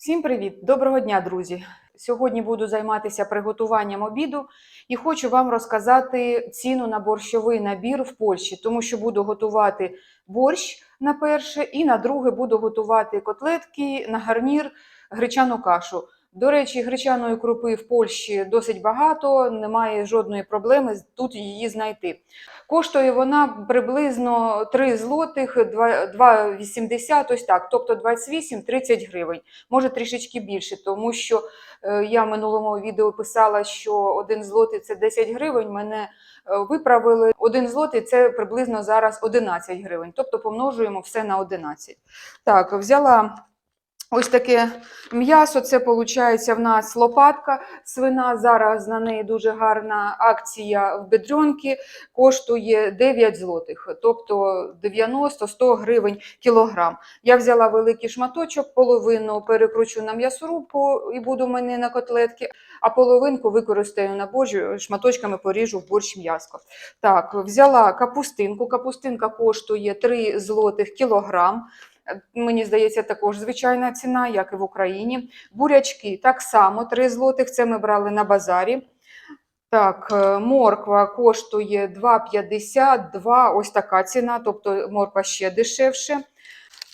Всім привіт! Доброго дня, друзі! Сьогодні буду займатися приготуванням обіду і хочу вам розказати ціну на борщовий набір в Польщі, тому що буду готувати борщ на перше, і на друге буду готувати котлетки на гарнір гречану кашу. До речі, гречаної крупи в Польщі досить багато, немає жодної проблеми тут її знайти. Коштує вона приблизно 3 злотих, 2,80, ось так, тобто 28-30 гривень, може трішечки більше, тому що е, я в минулому відео писала, що 1 злотий це 10 гривень, мене е, виправили. 1 злотий це приблизно зараз 11 гривень, тобто помножуємо все на 11. Так, взяла ось таке м'ясо, це виходить в нас лопатка свина, зараз на неї дуже гарна акція в бедренки, коштує 9 злотих, тобто 90-100 гривень кілограм. Я взяла великий шматочок, половину перекручу на м'ясорубку і буду в мене на котлетки, а половинку використаю на божі, шматочками поріжу в борщ м'яско. Так, взяла капустинку. Капустинка коштує 3 злотих кілограм. Е, Мені здається, також звичайна ціна, як і в Україні. Бурячки так само 3 злотих, це ми брали на базарі. Так, е, морква коштує 2,52, ось така ціна, тобто морква ще дешевше.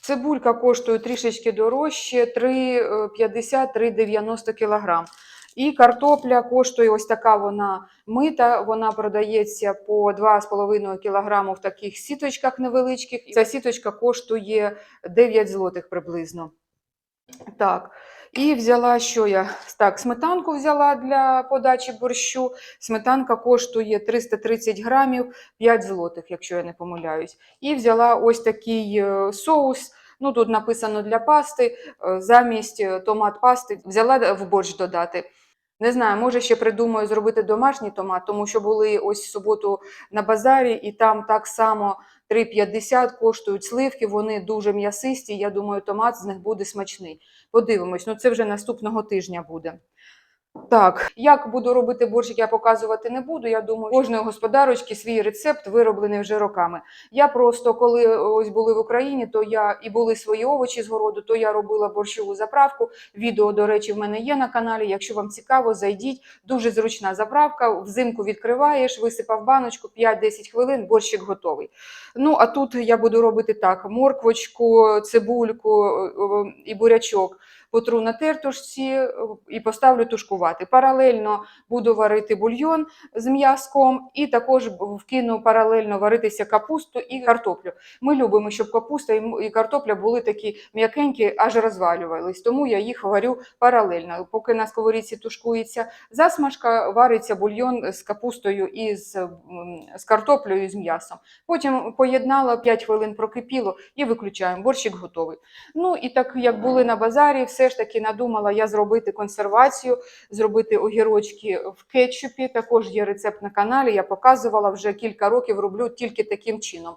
Цибулька коштує трішечки дорожче, 3,50-3,90 кг. І картопля коштує ось така вона мита, вона продається по 2,5 кг в таких сіточках невеличких. Ця сіточка коштує 9 злотих приблизно. Так, і взяла що я? Так, сметанку взяла для подачі борщу. Сметанка коштує 330 грамів 5 злотих, якщо я не помиляюсь. І взяла ось такий е, соус. Ну, тут написано для пасти, е, замість е, томат пасти взяла в борщ додати. Не знаю, може ще придумаю зробити домашній томат, тому що були ось суботу на базарі, і там так само 3,50 коштують сливки, вони дуже м'ясисті. Я думаю, томат з них буде смачний. Подивимось, ну це вже наступного тижня буде. Так, як буду робити борщик, я показувати не буду. Я думаю, кожної господарочки свій рецепт вироблений вже роками. Я просто, коли ось були в Україні, то я і були свої овочі з городу, то я робила борщову заправку. Відео, до речі, в мене є на каналі. Якщо вам цікаво, зайдіть. Дуже зручна заправка. Взимку відкриваєш, висипав баночку, 5-10 хвилин, борщик готовий. Ну, а тут я буду робити так: морквочку, цибульку е, і бурячок потру на тертушці е, і поставлю тушкувати. Паралельно буду варити бульйон з м'язком, і також вкину паралельно варитися капусту і картоплю. Ми любимо, щоб капуста і картопля були такі м'якенькі, аж розвалювались. Тому я їх варю паралельно. Поки на сковорідці тушкується засмажка, вариться бульйон з капустою і з, з картоплею і з м'ясом. Потім поєднала 5 хвилин прокипіло і виключаємо. Борщик готовий. Ну і так як були на базарі, все ж таки надумала я зробити консервацію, зробити огірочки в кетчупі. Також є рецепт на каналі. Я показувала вже кілька років, роблю тільки таким чином.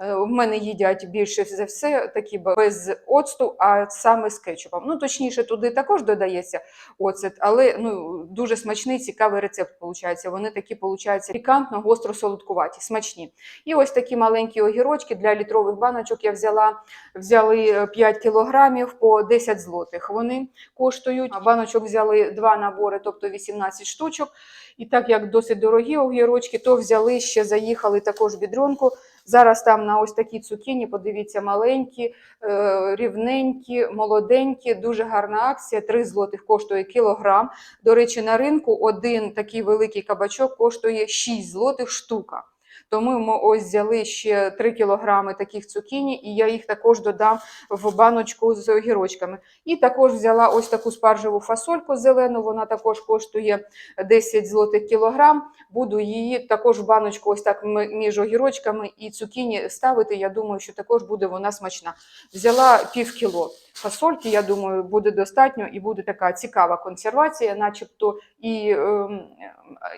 Е, В мене їдять більше за все такі без оцту, а саме з кетчупом. Ну, точніше, туди також додається оцет, але ну, дуже смачний, цікавий рецепт виходить. Вони такі, виходить, пікантно, гостро солодкуваті, смачні. І ось такі маленькі огірочки для літрових баночок я взяла. Взяли е, 5 кілограмів по 10 злотих. Вони коштують. Баночок взяли два набори, тобто 18 штучок. І так як досить дорогі огірочки, то взяли ще заїхали також бідронку. Зараз там на ось такі цукіні, подивіться, маленькі, е, рівненькі, молоденькі, дуже гарна акція. 3 злотих коштує кілограм. До речі, на ринку один такий великий кабачок коштує 6 злотих штука. Тому ми ось взяли ще 3 кілограми таких цукіні, і я їх також додам в баночку з огірочками. І також взяла ось таку спаржеву фасольку зелену, вона також коштує 10 злотих кілограм. Буду її також в баночку ось так між огірочками і цукіні ставити. Я думаю, що також буде вона смачна. Взяла пів кіло фасольки, я думаю, буде достатньо і буде така цікава консервація, начебто і, ем,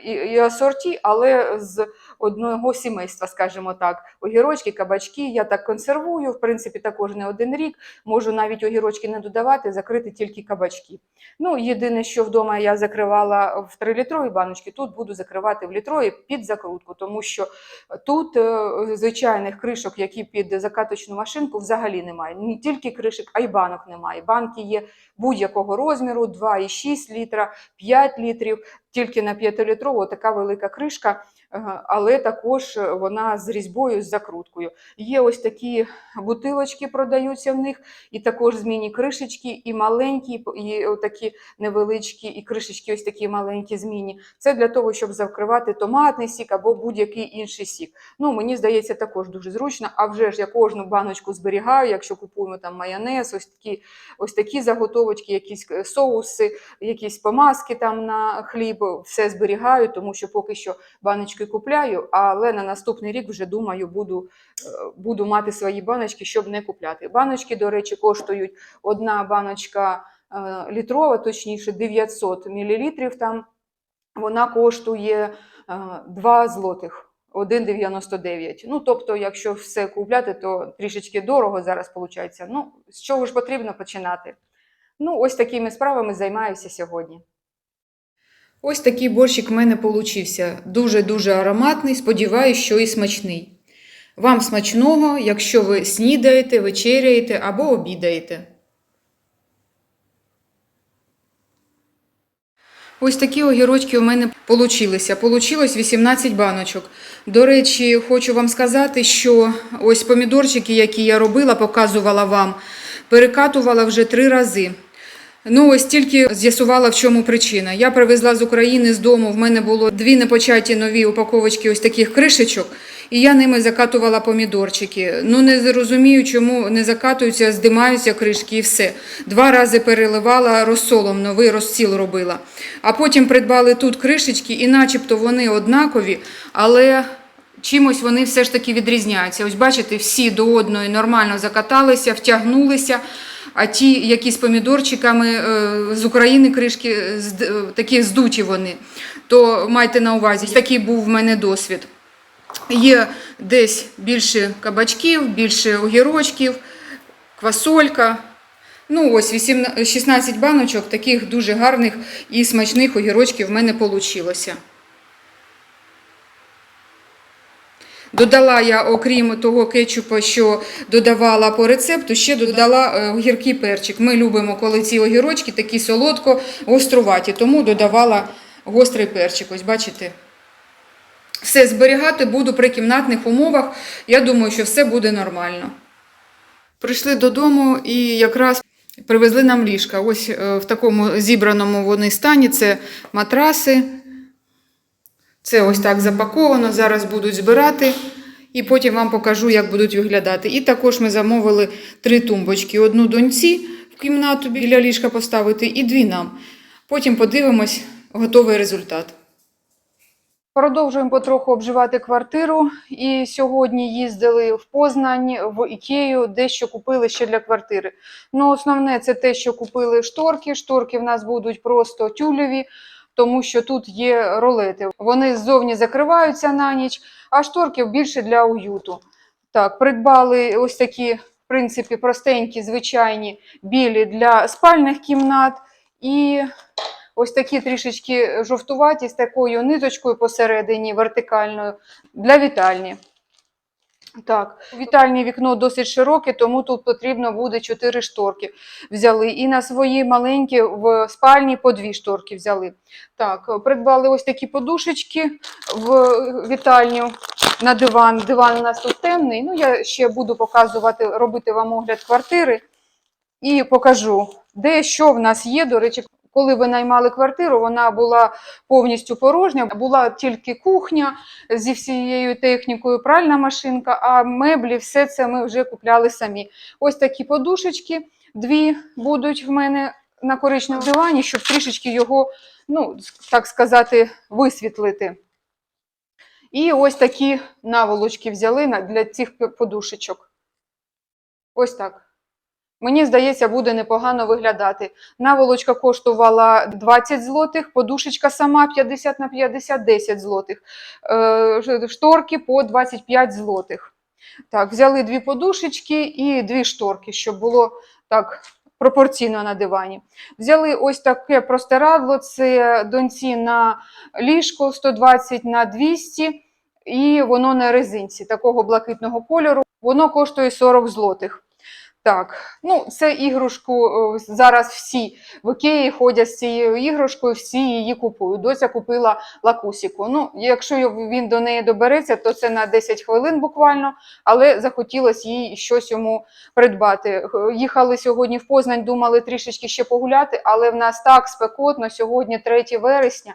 і, і асорті, але з одного сімейства, скажімо так. Огірочки, кабачки. Я так консервую. В принципі, також не один рік. Можу навіть огірочки не додавати, закрити тільки кабачки. Ну, єдине, що вдома я закривала в 3-літрові баночки, тут буду закривати в літрові під закрутку, тому що тут е, звичайних кришок, які під закаточну машинку, взагалі немає. Не тільки кришок, а й банок немає. Банки є будь-якого розміру: 2,6 літра, 5 літрів. Тільки на 5-літрову така велика кришка, е, але також вона з різьбою, з закруткою. Є ось такі бутилочки, продаються в них, і також змінні кришечки, і маленькі, і такі невеличкі, і кришечки ось такі маленькі змінні. Це для того, щоб закривати томатний сік або будь-який інший сік. Ну, мені здається, також дуже зручно. А вже ж я кожну баночку зберігаю, якщо купуємо там майонез, ось такі, ось такі заготовочки, якісь е, соуси, якісь помазки там на хліб, все зберігаю, тому що поки що баночки купляю, але на наступний рік вже думаю, буду, е, буду мати свої баночки, щоб не купляти. Баночки, до речі, коштують одна баночка е, літрова, точніше 900 мл там. Вона коштує е, 2 злотих. 1,99. Ну, тобто, якщо все купляти, то трішечки дорого зараз виходить. Ну, з чого ж потрібно починати? Ну, ось такими справами займаюся сьогодні. Ось такий борщик в мене получився. Дуже-дуже ароматний, сподіваюся, що і смачний. Вам смачного, якщо ви снідаєте, вечеряєте або обідаєте. Ось такі огірочки у мене получилися. Получилось 18 баночок. До речі, хочу вам сказати, що ось помідорчики, які я робила, показувала вам, перекатувала вже три рази. Ну, ось тільки з'ясувала, в чому причина. Я привезла з України з дому, в мене було дві непочаті нові упаковочки ось таких кришечок, і я ними закатувала помідорчики. Ну, не розумію, чому не закатуються, здимаються кришки і все. Два рази переливала розсолом, новий розсіл робила. А потім придбали тут кришечки, і начебто вони однакові, але чимось вони все ж таки відрізняються. Ось бачите, всі до одної нормально закаталися, втягнулися. А ті, які з помідорчиками е, з України кришки, е, такі здуті вони, то майте на увазі, такий був в мене досвід. Є десь більше кабачків, більше огірочків, квасолька. Ну, ось 16 баночок таких дуже гарних і смачних огірочків в мене вийшло. Додала я, окрім того кетчупу, що додавала по рецепту, ще додала е, огіркий перчик. Ми любимо, коли ці огірочки такі солодко гоструваті, тому додавала гострий перчик. Ось бачите. Все зберігати буду при кімнатних умовах. Я думаю, що все буде нормально. Прийшли додому і якраз привезли нам ліжка. Ось е, в такому зібраному вони стані. Це матраси. Це ось так запаковано. Зараз будуть збирати. І потім вам покажу, як будуть виглядати. І також ми замовили три тумбочки: одну доньці в кімнату біля ліжка поставити, і дві нам. Потім подивимось готовий результат. Продовжуємо потроху обживати квартиру. І сьогодні їздили в Познань, в Ікею, дещо купили ще для квартири. Ну, основне це те, що купили шторки. Шторки в нас будуть просто тюлеві, тому що тут є ролети. Вони ззовні закриваються на ніч, а шторки більше для уюту. Так, придбали ось такі, в принципі, простенькі, звичайні білі для спальних кімнат. І ось такі трішечки жовтуваті з такою ниточкою посередині вертикальною для вітальні. Так, вітальне вікно досить широке, тому тут потрібно буде 4 шторки. Взяли. І на свої маленькі в спальні по дві шторки взяли. Так, придбали ось такі подушечки в вітальню на диван. Диван у нас тут темний. Ну, я ще буду показувати, робити вам огляд квартири і покажу, де що в нас є. До речі, коли ви наймали квартиру, вона була повністю порожня, була тільки кухня зі всією технікою, пральна машинка, а меблі, все це ми вже купляли самі. Ось такі подушечки, дві будуть в мене на коричневому дивані, щоб трішечки його, ну, так сказати, висвітлити. І ось такі наволочки взяли для цих подушечок. Ось так. Мені здається, буде непогано виглядати. Наволочка коштувала 20 злотих, подушечка сама 50 на 50 10 злотих. Е, Шторки по 25 злотих. Так, взяли дві подушечки і дві шторки, щоб було так пропорційно на дивані. Взяли ось таке простирадло, це доньці на ліжко 120 на 200, і воно на резинці такого блакитного кольору. Воно коштує 40 злотих. Так, ну це іграшку е, зараз всі в Ікеї ходять з цією іграшкою, всі її купують. Доця купила лакусіку. Ну, якщо він до неї добереться, то це на 10 хвилин буквально, але захотілося їй щось йому придбати. Їхали сьогодні в Познань, думали трішечки ще погуляти, але в нас так спекотно. Сьогодні 3 вересня,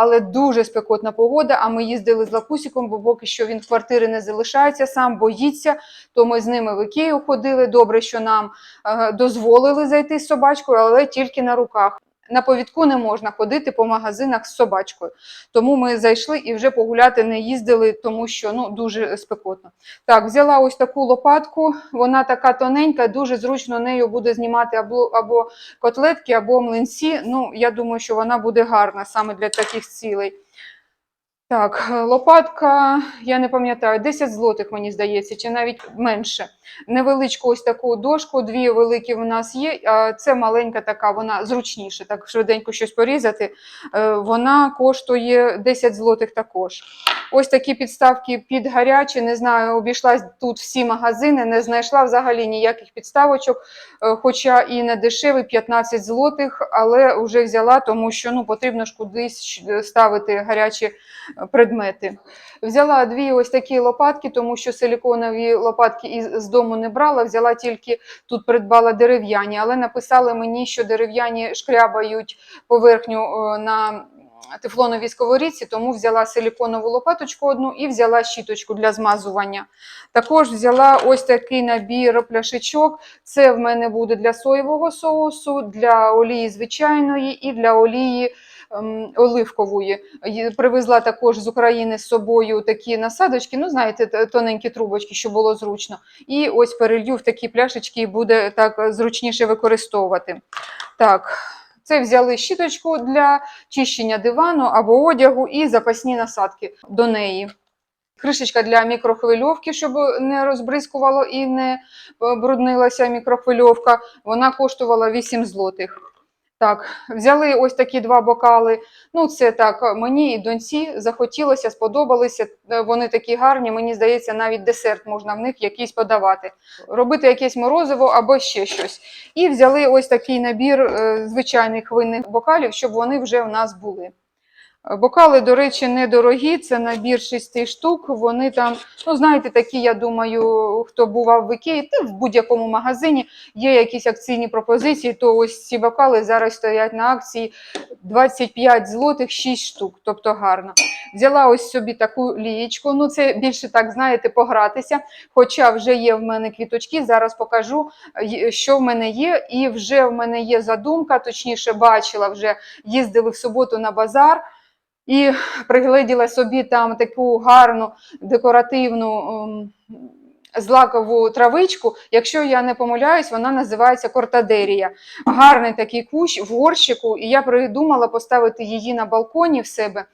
але дуже спекотна погода. А ми їздили з лакусіком, бо поки що він квартири не залишається, сам боїться. То ми з ними в Ікею ходили. Добре, що нам е, дозволили зайти з собачкою, але тільки на руках. На повідку не можна ходити по магазинах з собачкою. Тому ми зайшли і вже погуляти не їздили, тому що ну, дуже спекотно. Так, взяла ось таку лопатку, вона така тоненька, дуже зручно нею буде знімати або, або котлетки, або млинці. Ну, я думаю, що вона буде гарна саме для таких цілей. Так, лопатка, я не пам'ятаю, 10 злотих, мені здається, чи навіть менше. Невеличку ось таку дошку, дві великі в нас є, це маленька така, вона зручніша, так швиденько щось порізати. Е, Вона коштує 10 злотих також. Ось такі підставки під гарячі, не знаю, обійшла тут всі магазини, не знайшла взагалі ніяких підставочок, е, хоча і не дешевий, 15 злотих, але вже взяла, тому що ну, потрібно ж кудись е, ставити гарячі е, предмети. Взяла дві ось такі лопатки, тому що силіконові лопатки із дому не брала, взяла тільки тут придбала дерев'яні, але написали мені, що дерев'яні шкрябають поверхню на тефлоновій сковорідці, тому взяла силіконову лопаточку одну і взяла щіточку для змазування. Також взяла ось такий набір пляшечок. Це в мене буде для соєвого соусу, для олії звичайної і для олії ем, оливкової. Привезла також з України з собою такі насадочки, ну знаєте, тоненькі трубочки, щоб було зручно. І ось перелью в такі пляшечки і буде так е, зручніше використовувати. Так, це взяли щіточку для чищення дивану або одягу і запасні насадки до неї. Кришечка для мікрохвильовки, щоб не розбризкувало і не е, бруднилася мікрохвильовка. Вона коштувала 8 злотих. Так, взяли ось такі два бокали. Ну, це так, мені і доньці захотілося, сподобалися. Е, Вони такі гарні. Мені здається, навіть десерт можна в них якийсь подавати. Робити якесь морозиво або ще щось. І взяли ось такий набір е, звичайних винних бокалів, щоб вони вже в нас були. Е, Бокали, до речі, недорогі, це набір шести штук. Вони там, ну знаєте, такі, я думаю, хто бував в Ікеї, та в будь-якому магазині є якісь акційні пропозиції, то ось ці бокали зараз стоять на акції 25 злотих 6 штук, тобто гарно. Взяла ось собі таку лієчку, ну це більше так, знаєте, погратися, хоча вже є в мене квіточки, зараз покажу, що в мене є, і вже в мене є задумка, точніше бачила, вже їздили в суботу на базар, і пригледіла собі там таку гарну декоративну ем, злакову травичку. Якщо я не помиляюсь, вона називається кортадерія. Гарний такий кущ в горщику, і я придумала поставити її на балконі в себе.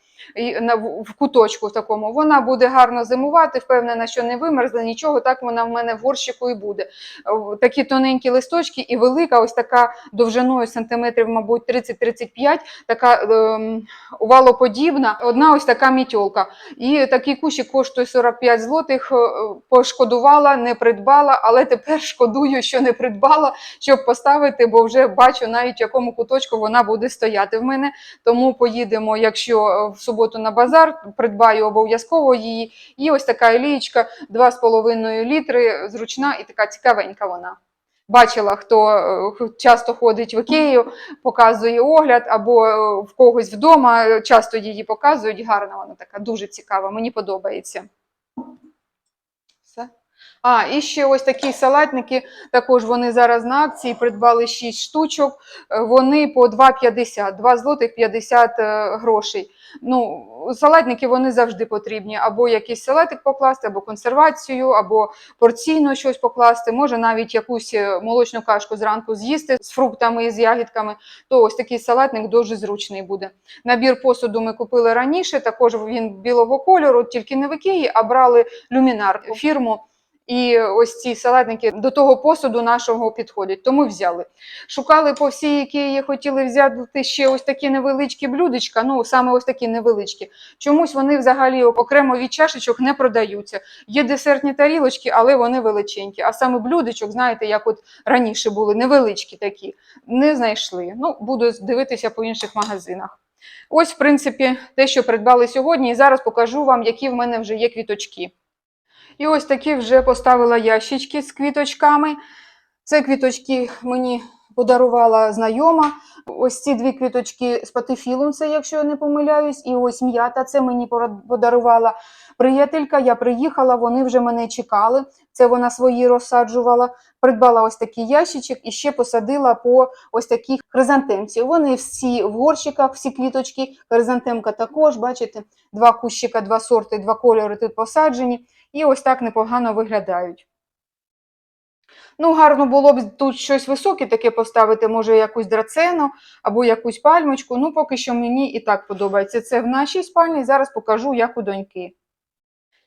В куточку такому, вона буде гарно зимувати, впевнена, що не вимерзла нічого, так вона в мене в горщику і буде. Такі тоненькі листочки і велика, ось така довжиною сантиметрів, мабуть, 30-35, така ем, овалоподібна, одна ось така мітьолка. І такий кущик коштує 45 злотих. е, Пошкодувала, не придбала, але тепер шкодую, що не придбала, щоб поставити, бо вже бачу навіть в якому куточку вона буде стояти в мене. Тому поїдемо, якщо е, в суботу на базар, придбаю обов'язково її. І ось така олієчка 2,5 літри, зручна і така цікавенька вона. Бачила, хто е, часто ходить в Ікею, показує огляд, або е, в когось вдома е, часто її показують. Гарна вона така, дуже цікава, мені подобається. А, і ще ось такі салатники, також вони зараз на акції, придбали 6 штучок, е, вони по 2,50, 2 злотих 50 е, грошей. Ну, салатники вони завжди потрібні. Або якийсь салатик покласти, або консервацію, або порційно щось покласти. Може навіть якусь е, молочну кашку зранку з'їсти з фруктами і з ягідками. То ось такий салатник дуже зручний буде. Набір посуду ми купили раніше. Також він білого кольору, тільки не в Ікеї, а брали люмінар фірму. І ось ці салатники до того посуду нашого підходять, тому взяли. Шукали по всій Ікеї, хотіли взяти ще ось такі невеличкі блюдечка, ну саме ось такі невеличкі. Чомусь вони взагалі окремо від чашечок не продаються. Є десертні тарілочки, але вони величенькі. А саме блюдечок, знаєте, як от раніше були, невеличкі такі, не знайшли. Ну, буду дивитися по інших магазинах. Ось, в принципі, те, що придбали сьогодні, і зараз покажу вам, які в мене вже є квіточки. І ось такі вже поставила ящички з квіточками. Це квіточки мені подарувала знайома. Ось ці дві квіточки з патифілум, це якщо я не помиляюсь, і ось м'ята, це мені подарувала приятелька. Я приїхала, вони вже мене чекали. Це вона свої розсаджувала. Придбала ось такий ящичок і ще посадила по ось таких хризантемці. Вони всі в горщиках, всі квіточки. Хризантемка також, бачите, два кущика, два сорти, два кольори тут посаджені. І ось так непогано виглядають. Ну, гарно було б тут щось високе таке поставити, може якусь драцену або якусь пальмочку. Ну, поки що мені і так подобається. Це в нашій спальні. Зараз покажу, як у доньки.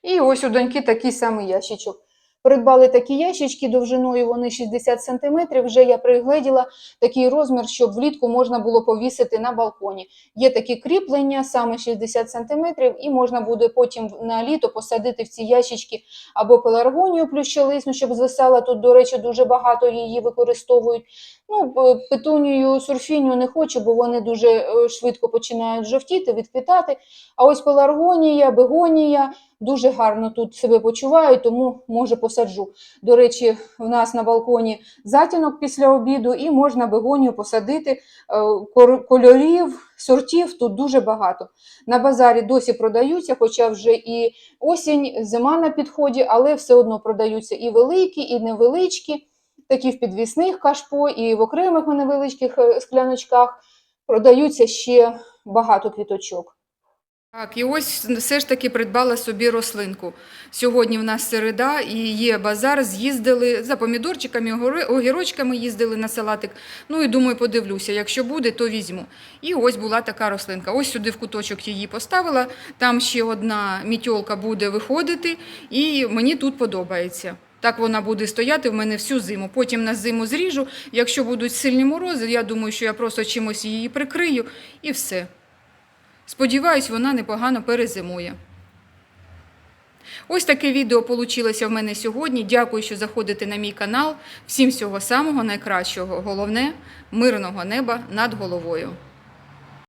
І ось у доньки такий самий ящичок. Придбали такі ящички довжиною, вони 60 см. Вже я пригледіла такий розмір, щоб влітку можна було повісити на балконі. Є такі кріплення, саме 60 см, і можна буде потім на літо посадити в ці ящички або пеларгонію плющолисну, щоб звисала. Тут, до речі, дуже багато її використовують. Ну, петунію, сурфінію не хочу, бо вони дуже е, швидко починають жовтіти, відквітати. А ось пеларгонія, бегонія дуже гарно тут себе почувають, тому може посаджу. До речі, в нас на балконі затінок після обіду, і можна бегонію посадити. Е, Кольорів, сортів тут дуже багато. На базарі досі продаються, хоча вже і осінь, зима на підході, але все одно продаються і великі, і невеличкі, такі в підвісних кашпо, і в окремих невеличких е, скляночках продаються ще багато квіточок. Так, і ось все ж таки придбала собі рослинку. Сьогодні в нас середа і є базар, з'їздили за помідорчиками, огірочками їздили на салатик. Ну і думаю, подивлюся, якщо буде, то візьму. І ось була така рослинка. Ось сюди в куточок її поставила. Там ще одна мітьолка буде виходити, і мені тут подобається. Так вона буде стояти в мене всю зиму. Потім на зиму зріжу. Якщо будуть сильні морози, я думаю, що я просто чимось її прикрию і все. Сподіваюсь, вона непогано перезимує. Ось таке відео получилося в мене сьогодні. Дякую, що заходите на мій канал. Всім всього самого найкращого. Головне мирного неба над головою.